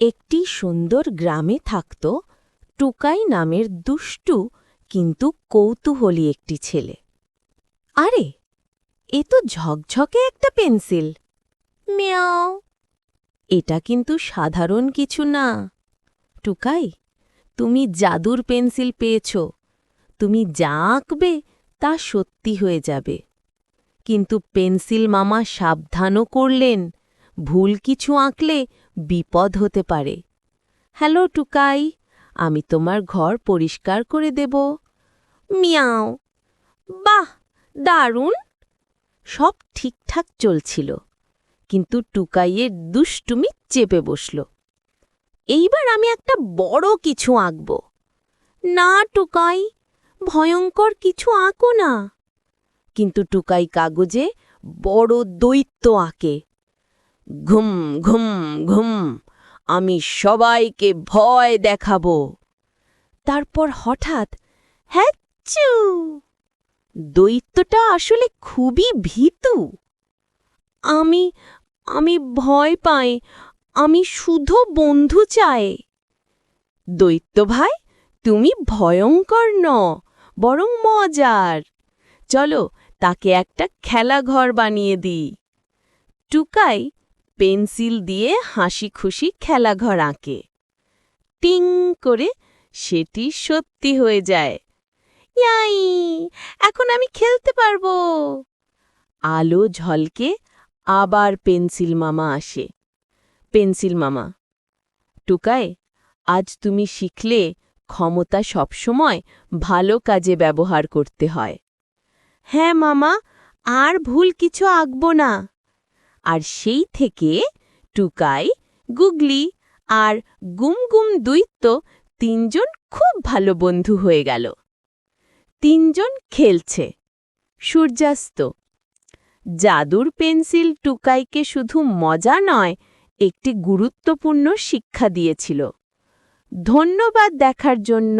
একটি সুন্দর গ্রামে থাকত টুকাই নামের দুষ্টু কিন্তু কৌতূহলী একটি ছেলে। আরে, এ তো ঝকঝকে একটা পেন্সিল। মিয়াও। এটা কিন্তু সাধারণ কিছু না। টুকাই, তুমি জাদুর পেন্সিল পেয়েছ। তুমি যা আঁকবে তা সত্যি হয়ে যাবে। কিন্তু পেন্সিল মামা সাবধানও করলেন। ভুল কিছু আঁকলে বিপদ হতে পারে। হ্যালো, টুকাই, আমি তোমার ঘর পরিষ্কার করে দেব। মিয়াও। বাহ, দারুণ। সব ঠিকঠাক চলছিল, কিন্তু টুকাইয়ের দুষ্টুমি চেপে বসল। এইবার আমি একটা বড় কিছু আঁকব। না, টুকাই, ভয়ঙ্কর কিছু আঁকো না। কিন্তু টুকাই কাগজে বড় দৈত্য আঁকে। ঘুম ঘুম ঘুম, আমি সবাইকে ভয় দেখাবো। তারপর হঠাৎ হ্যাচু দৈত্যটা আসলে খুবই ভীতু। আমি আমি ভয় পাই, আমি শুধু বন্ধু চাই। দৈত্য ভাই, তুমি ভয়ঙ্কর ন বরং মজার। চলো তাকে একটা খেলাঘর বানিয়ে দিই। টুকাই পেন্সিল দিয়ে হাসি খুশি খেলাঘর আঁকে। টিং করে সেটি সত্যি হয়ে যায়। ইয়াই, এখন আমি খেলতে পারব। আলো ঝলকে আবার পেন্সিল মামা আসে। পেন্সিল মামা টুকায় আজ তুমি শিখলে ক্ষমতা সবসময় ভালো কাজে ব্যবহার করতে হয়। হ্যাঁ মামা, আর ভুল কিছু আঁকব না। আর সেই থেকে টুকাই, গুগলি আর গুমগুম দৈত্য তিনজন খুব ভালো বন্ধু হয়ে গেল। তিনজন খেলছে। সূর্যাস্ত। জাদুর পেন্সিল টুকাইকে শুধু মজা নয়, একটি গুরুত্বপূর্ণ শিক্ষা দিয়েছিল। ধন্যবাদ দেখার জন্য।